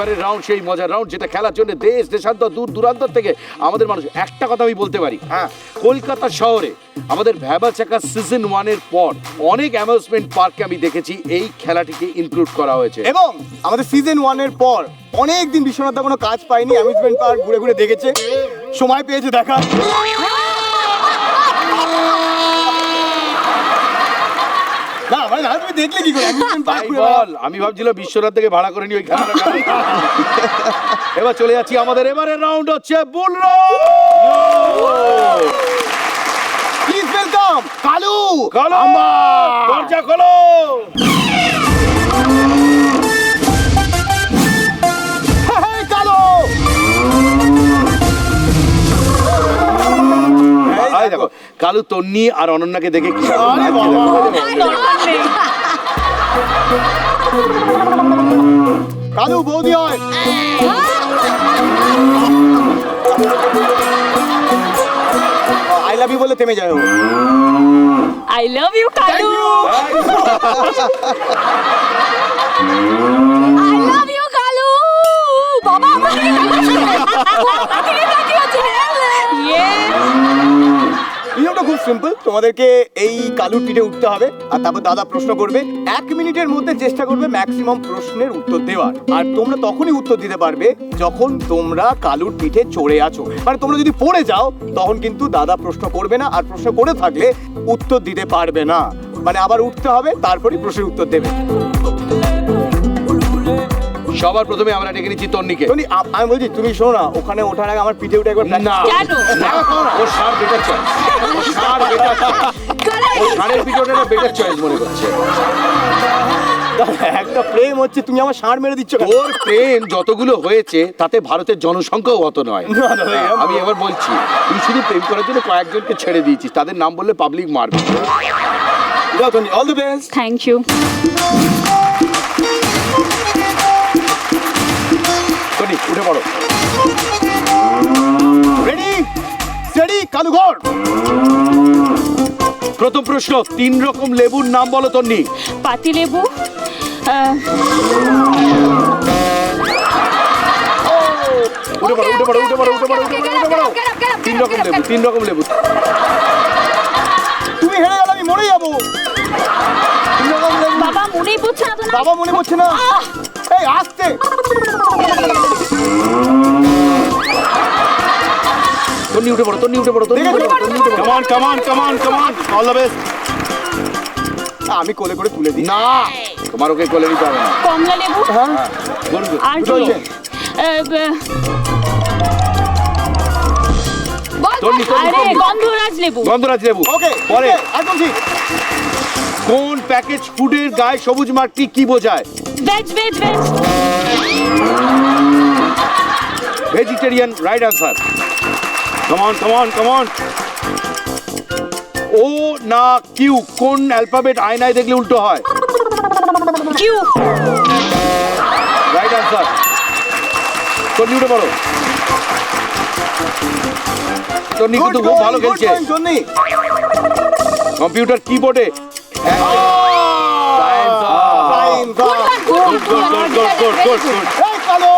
এবারের রাউন্ড সেই মজার রাউন্ড যেটা খেলার জন্য দেশ দেশান্তর দূর দূরান্তর থেকে আমাদের মানুষ একটা কথা আমি বলতে পারি। হ্যাঁ। কলকাতা শহরে আমাদের ভ্যাবা চাকা সিজন ওয়ানের পর অনেক অ্যামিউজমেন্ট পার্কে আমি দেখেছি এই খেলাটিকে ইনক্লুড করা হয়েছে। এবং আমাদের সিজন ওয়ানের পর অনেক দিন বিশ্বনাথ কোনো কাজ পায়নি অ্যামিউজমেন্ট পার্ক ঘুরে ঘুরে দেখেছে। সময় পেয়েছে দেখা তুমি দেখলে কি করে? বল আমি ভাবছিলাম বিশ্বনাথ থেকে ভাড়া করে নি ওই খেলাটা এবার চলে যাচ্ছি আমাদের এবারের রাউন্ড হচ্ছে বুল প্লিজ ওয়েলকাম কালু। খোলো দরজা খোলো। কালু। এই দেখো কালু তন্নি আর অনন্যাকে দেখে কি কালু বৌদি হয়। আই লাভ ইউ বলে থেমে যায় I love you Kalu I love you Kalu বাবা আমার দিকে তাকিয়েছে। আমার দিকে তাকিয়েছে। ইয়ে নিয়মটা খুব সিম্পল তোমাদেরকে এই কালুর পিঠে উঠতে হবে আর তারপর দাদা প্রশ্ন করবে, এক মিনিটের মধ্যে চেষ্টা করবে ম্যাক্সিমাম প্রশ্নের উত্তর দেওয়ার। আর তোমরা তখনই উত্তর দিতে পারবে যখন তোমরা কালুর পিঠে চড়ে আছো। মানে তোমরা যদি পড়ে যাও, তখন কিন্তু দাদা প্রশ্ন করবে না আর প্রশ্ন করে থাকলে উত্তর দিতে পারবে না। মানে আবার উঠতে হবে, তারপরেই প্রশ্নের উত্তর দেবে। সবার প্রথমে আমরা ডেকে নিচ্ছি তন্নিকে। আ- আমি বলছি তুমি শোনো না ওখানে ওঠার আগে আমার পিঠে উঠে একবার practice না। কেন? না, ও সার বেটার চয়েস ও সার বেটার ও সারের পিছনে বেটার চয়েস মনে করছে। একটা প্রেম হচ্ছে তুমি আমার ষাঁড় মেরে দিচ্ছ কেন? ওর প্রেম যতগুলো হয়েছে তাতে ভারতের জনসংখ্যাও অত নয়। না, না, না, এরকম আমি এবার বলছি তুই শুধু প্রেম করার জন্য কয়েকজনকে ছেড়ে দিয়েছিস তাদের নাম বললে পাবলিক মারবে। যাও Tony all the best thank you Tony উঠে পড়ো। রেডি স্টেডি কালু ঘর প্রথম প্রশ্ন তিন রকম লেবুর নাম বলো তন্নি। পাতি লেবু উঠে পড়ো উঠে পড়ো উঠে পড়ো উঠে পড়ো উঠে পড়ো উঠে পড়ো। তিন রকম লেবু তিন রকম লেবু। তুমি হেরে গেলে আমি মরে যাব। বাবা মনেই পড়ছে না বাবা মনে পড়ছে না। এই আসতে তন্নি উঠে পড়ো তন্নি উঠে পড়ো তন্নি উঠে পড়ো তন্নি উঠে পড়ো কামান কামান কামান কামান অল দ্য বেস্ট আমি কোলে করে তুলে দিই। না তোমার ওকে কোলে নিতে হবে না। কমলা লেবু? হ্যাঁ. আর কি? গন্ধরাজ লেবু। গন্ধরাজ লেবু। ওকে পরে। একদম ঠিক। কোন প্যাকেজ ফুডের গায়ে সবুজ মার্কটি কি বোঝায়? Veg veg veg vegetarian right answer common common common ও না কিউ কোন অ্যালফাবেট আয়নায় দেখলে উল্টো হয়? কিউ রাইট আনসার তন্নি উঠে পড়ো তন্নি কিন্তু খুব ভালো good খেলছে। কম্পিউটার কিবোর্ডে Time up. Good good good good good good এই কালু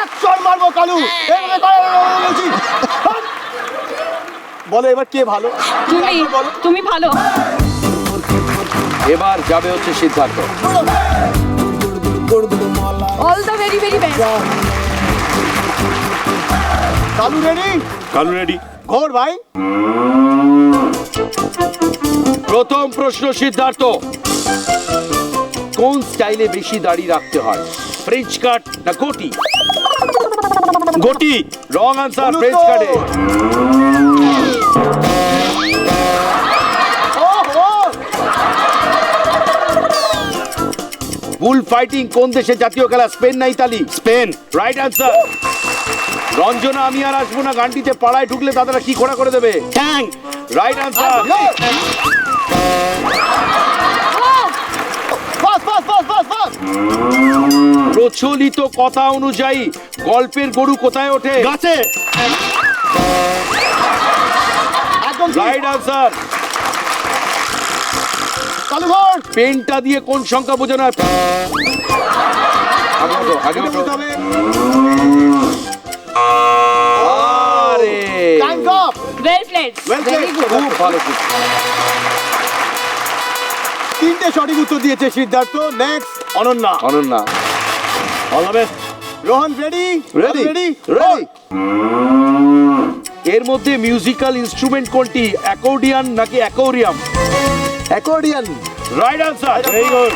এক চড় মারবো কালু। এইভাবে বলছি। বলো এবার কে ভালো? তুমি বলো। তুমি ভালো। এবার যাবে হচ্ছে Siddharth. All the very very best Kalu ready Kalu ready ঘোর ভাই। প্রথম প্রশ্ন সিদ্ধার্থ। কোন স্টাইলে বেশি দাড়ি রাখতে হয়? French cut? না goatee goatee wrong answer French কাটে বুল ফাইটিং কোন দেশের জাতীয় খেলা? স্পেন না Italy Spain right answer Ranjana আমি আর আসব না। গানটিতে পাড়ায় ঢুকলে দাদারা কি খোড়া করে দেবে? রাইট আনসার প্রচলিত কথা অনুযায়ী গল্পের গরু কোথায় ওঠে? গাছে। একদম রাইট আনসার পেনটা দিয়ে কোন সংখ্যা বোঝানো হয়? আগে ওঠো, আগে ওঠো। আরে। Time's up well played well played খুব ভালো। খুব তিনটে সঠিক উত্তর দিয়েছে Siddharth. Next Ananya. Ananya. All the best Rohan ready ready ready ready এর মধ্যে মিউজিক্যাল ইনস্ট্রুমেন্ট কোনটি? অ্যাকর্ডিয়ান নাকি aquarium accordion right answer very good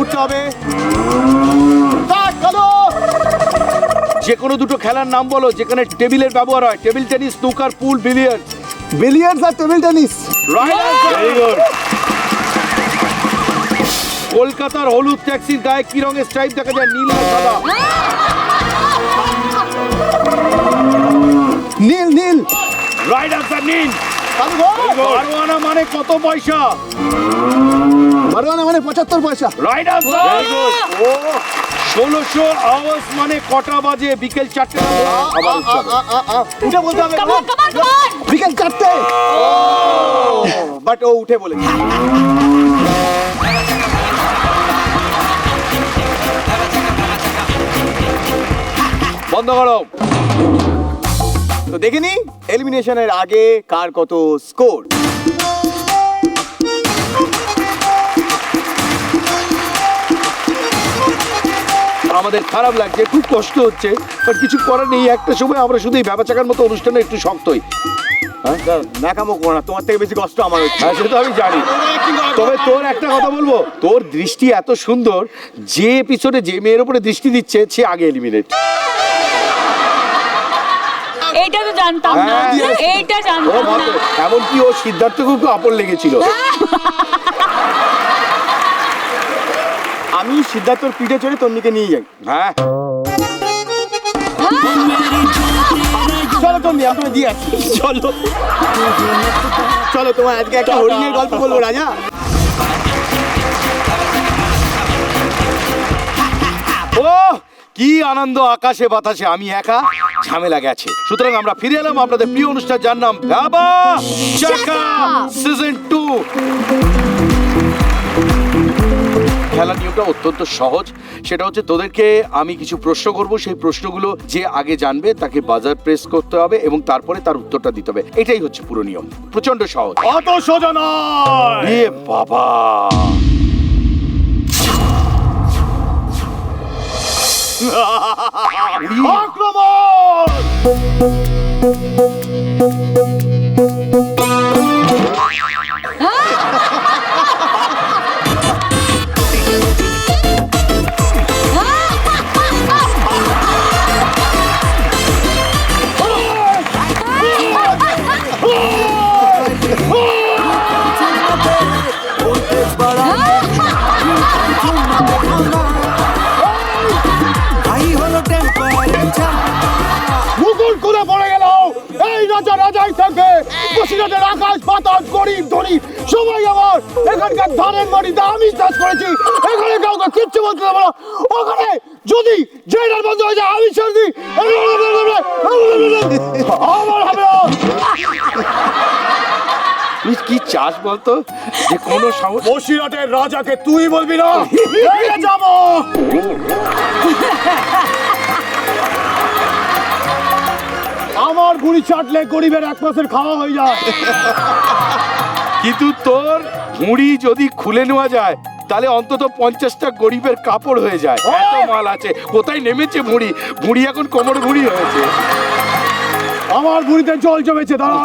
উঠতে হবে যে কোনো দুটো খেলার নাম বলো যেখানে টেবিলের ব্যবহার হয়। Table tennis snooker pool billiard billiards আর table tennis. Right answer. Very good কলকাতার হলুদ ট্যাক্সির গায়ে কি রঙের স্ট্রাইপ দেখা যায়? নীল আর সাদা। নীল নীল। রাইট আনসার নীল। আনা মানে কত পয়সা? বারোয়ানা মানে পঁচাত্তর পয়সা। রাইট আনসার ও ষোলোশো আওয়ার্স মানে কটা বাজে? বিকেল চারটে উঠে বলতে হবে বিকেল চারটে। বাট ও উঠে বলে বন্ধ করো। তো দেখে নি এলিমিনেশনের আগে কার কত স্কোর আমাদের খারাপ লাগছে খুব কষ্ট হচ্ছে বাট কিছু করার নেই একটা সময় আমরা শুধু এই ব্যাপাচাকার মতো অনুষ্ঠানে একটু শক্ত হই। ন্যাকামো করো না তোমার থেকে বেশি কষ্ট আমার হচ্ছে। হ্যাঁ সেটা তো আমি জানি। তবে তোর একটা কথা বলব তোর দৃষ্টি এত সুন্দর যে এপিসোডে যে মেয়ের উপরে দৃষ্টি দিচ্ছে সে আগে এলিমিনেট এইটা তো জানতাম না। হ্যাঁ। এইটা জানতাম না। এমনকি ও সিদ্ধার্থ খুব আপন লেগেছিল। আমি সিদ্ধার্থর পিঠে চড়ে তন্নিকে নিয়ে যাই। হ্যাঁ। চলো তন্নি আমি দিয়ে আসছি। চলো। চলো তোমার আজকে একটা হরিণের গল্প বলব রাজা। ও কি আনন্দ আকাশে বাতাসে আমি একা? ঝামেলা গেছে। সুতরাং আমরা ফিরে এলাম আপনাদের প্রিয় অনুষ্ঠান যার নাম বাবা চাকা সিজন টু খেলা নিয়মটা অত্যন্ত সহজ। সেটা হচ্ছে তোদেরকে আমি কিছু প্রশ্ন করব। সেই প্রশ্নগুলো যে আগে জানবে তাকে বাজার প্রেস করতে হবে এবং তারপরে তার উত্তরটা দিতে হবে। এটাই হচ্ছে পুরো নিয়ম। প্রচণ্ড সহজ। অত সোজা নয়! এ বাবা! আক্রমণ! রাজা রাজাই থাকবে বসিরহাটের আকাশ বাতাস গরিব ধনী সবাই আমার। এখানকার ধানের মাটিতে আমি চাষ করেছি। এখানে কাউকে কিচ্ছু বলতে দেবো না। ওখানে যদি জেনার বন্ধ হয়ে যায় আমি ছেড়ে দিই। আমার হবে তুই কি চাস বলতো? যে কোনো সমস্যা বসিরহাটের রাজাকে তুই বলবি না? যাব। আমার গুড়ি চাটলে গরিবের এক মাসের খাওয়া হয়ে যায়। কিন্তু তোর মুড়ি যদি খুলে নেওয়া যায় তাহলে অন্তত পঞ্চাশটা গরিবের কাপড় হয়ে যায়। এত মাল আছে কোথায় নেমেছে মুড়ি? মুড়ি এখন কোমর মুড়ি হয়েছে। আমার ভুঁড়িতে জল জমেছে দাঁড়া